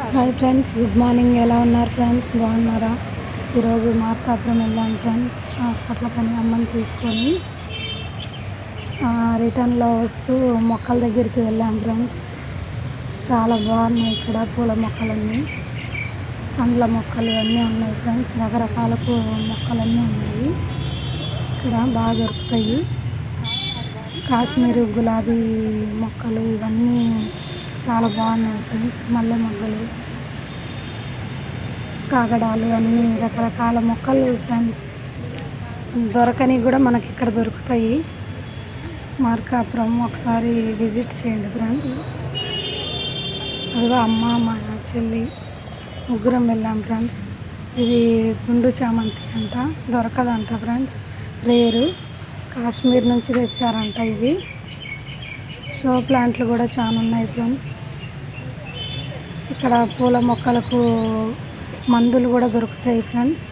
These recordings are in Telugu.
Hi friends good morning. ఎలా ఉన్నారు ఫ్రెండ్స్? బాగున్నారా? ఈరోజు మార్కాపురం వెళ్ళాం ఫ్రెండ్స్ హాస్పిటల్ కని అమ్మని తీసుకొని రిటర్న్లో వస్తూ మొక్కల దగ్గరికి వెళ్ళాం ఫ్రెండ్స్. చాలా బాగున్నాయి ఇక్కడ పూల మొక్కలన్నీ. పండ్ల మొక్కలు అన్నీ ఉన్నాయి ఫ్రెండ్స్ రకరకాల పూల మొక్కలన్నీ ఉన్నాయి. ఇక్కడ బాగా దొరుకుతాయి. కాశ్మీరు గులాబీ మొక్కలు ఇవన్నీ చాలా బాగున్నాయి ఫ్రెండ్స్. మల్లె మొగ్గలు కాగడాలు అన్నీ రకరకాల మొక్కలు ఫ్రెండ్స్. దొరకని కూడా మనకి ఇక్కడ దొరుకుతాయి. మార్కాపురం ఒకసారి విజిట్ చేయండి ఫ్రెండ్స్. అదిగో అమ్మ మా చెల్లి ముగ్గురం వెళ్ళాం ఫ్రెండ్స్. ఇది గుండు చామంతి అంట దొరకదంట ఫ్రెండ్స్. రేరు కాశ్మీర్ నుంచి తెచ్చారంట ఇవి. షో ప్లాంట్లు కూడా చాలా ఉన్నాయి ఫ్రెండ్స్. ఇక్కడ పూల మొక్కలకు మందులు కూడా దొరుకుతాయి ఫ్రెండ్స్.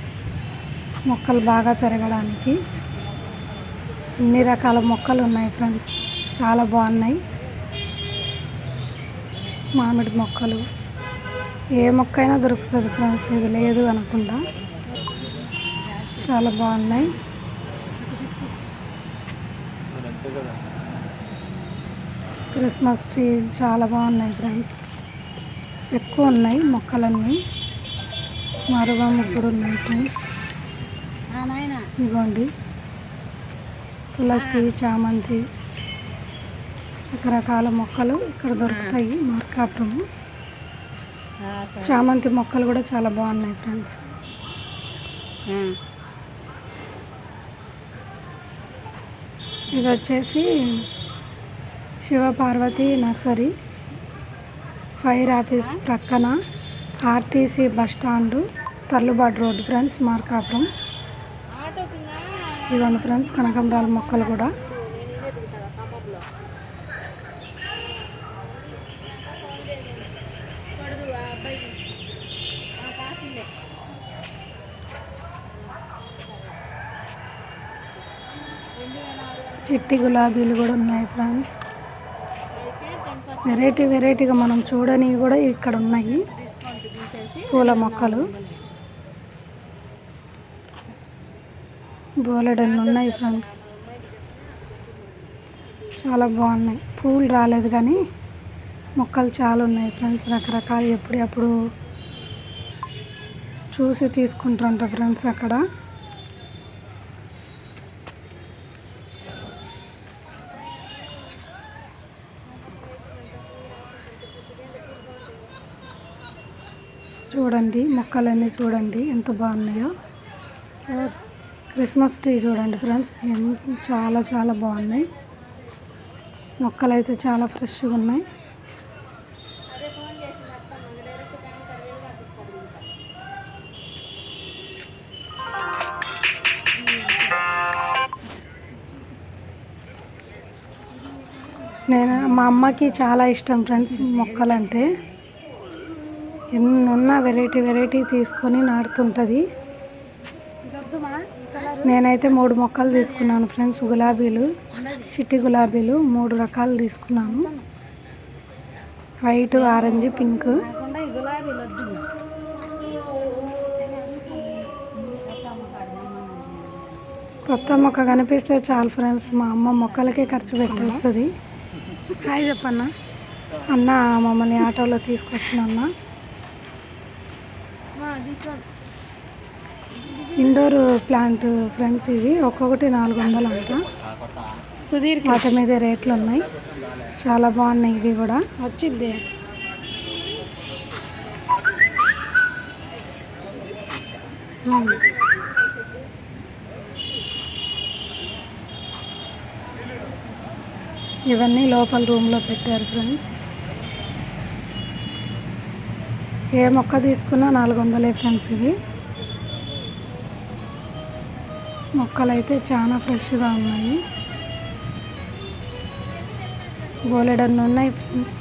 మొక్కలు బాగా పెరగడానికి. అన్ని రకాల మొక్కలు ఉన్నాయి ఫ్రెండ్స్. చాలా బాగున్నాయి. మామిడి మొక్కలు. ఏ మొక్క అయినా దొరుకుతుంది ఫ్రెండ్స్. ఇది లేదు అనకుండా చాలా బాగున్నాయి. క్రిస్మస్ ట్రీ చాలా బాగున్నాయి ఫ్రెండ్స్ ఎక్కువ ఉన్నాయి మొక్కలన్నీ. మరుగా ముగ్గురు ఉన్నాయి ఫ్రెండ్స్ ఇదిగోండి తులసి చామంతి రకరకాల మొక్కలు ఇక్కడ దొరుకుతాయి మార్కాపురము చామంతి మొక్కలు కూడా చాలా బాగున్నాయి ఫ్రెండ్స్ ఇది వచ్చేసి శివపార్వతి నర్సరీ ఫైర్ ఆఫీస్ ప్రక్కన RTC bus stand Tarlubadu road friends Markapuram. ఇవన్నీ ఫ్రెండ్స్ కనకంబరాల మొక్కలు కూడా. చిట్టి గులాబీలు కూడా ఉన్నాయి ఫ్రెండ్స్. వెరైటీ వెరైటీగా మనం చూడనివి కూడా ఇక్కడ ఉన్నాయి. పూల మొక్కలు. బోలెడన్ని ఉన్నాయి ఫ్రెండ్స్. చాలా బాగున్నాయి. పూలు రాలేదు కానీ మొక్కలు చాలా ఉన్నాయి ఫ్రెండ్స్. రకరకాలు ఎప్పుడప్పుడు చూసి తీసుకుంటారంట ఫ్రెండ్స్ అక్కడ. చూడండి మొక్కలన్నీ చూడండి ఎంత బాగున్నాయో. క్రిస్మస్ ట్రీ చూడండి ఫ్రెండ్స్ చాలా చాలా బాగున్నాయి. మొక్కలు అయితే చాలా ఫ్రెష్గా ఉన్నాయి. నేను మా అమ్మకి చాలా ఇష్టం ఫ్రెండ్స్ మొక్కలంటే. ఎన్నున్న వెరైటీ వెరైటీ తీసుకొని నాటుతుంటుంది. నేనైతే మూడు మొక్కలు తీసుకున్నాను ఫ్రెండ్స్ గులాబీలు చిట్టి గులాబీలు మూడు రకాలు తీసుకున్నాను. వైట్ ఆరెంజ్ పింక్ కొత్త మొక్క కనిపిస్తే చాలు ఫ్రెండ్స్ మా అమ్మ మొక్కలకే ఖర్చు పెట్టేస్తుంది. హాయ్ చెప్పన్న. అన్న మమ్మల్ని ఆటోలో తీసుకొచ్చిన అన్న. ఇండోర్ ప్లాంట్ ఫ్రెండ్స్ ఇవి. ఒక్కొక్కటి నాలుగు వందలు అంట. సుధీర్ వాటి మీద రేట్లు ఉన్నాయి. చాలా బాగున్నాయి ఇవి కూడా. వచ్చింది. ఇవన్నీ లోపల రూమ్లో పెట్టారు ఫ్రెండ్స్. ఏ మొక్క తీసుకున్నా నాలుగు వందలే ఫ్రెండ్స్ ఇవి. మొక్కలు అయితే చాలా ఫ్రెష్గా ఉన్నాయి. బోలెడన్ని ఉన్నాయి ఫ్రెండ్స్.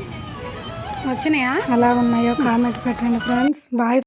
వచ్చినాయా? అలా ఉన్నాయో కామెంట్ పెట్టండి ఫ్రెండ్స్. బాయ్.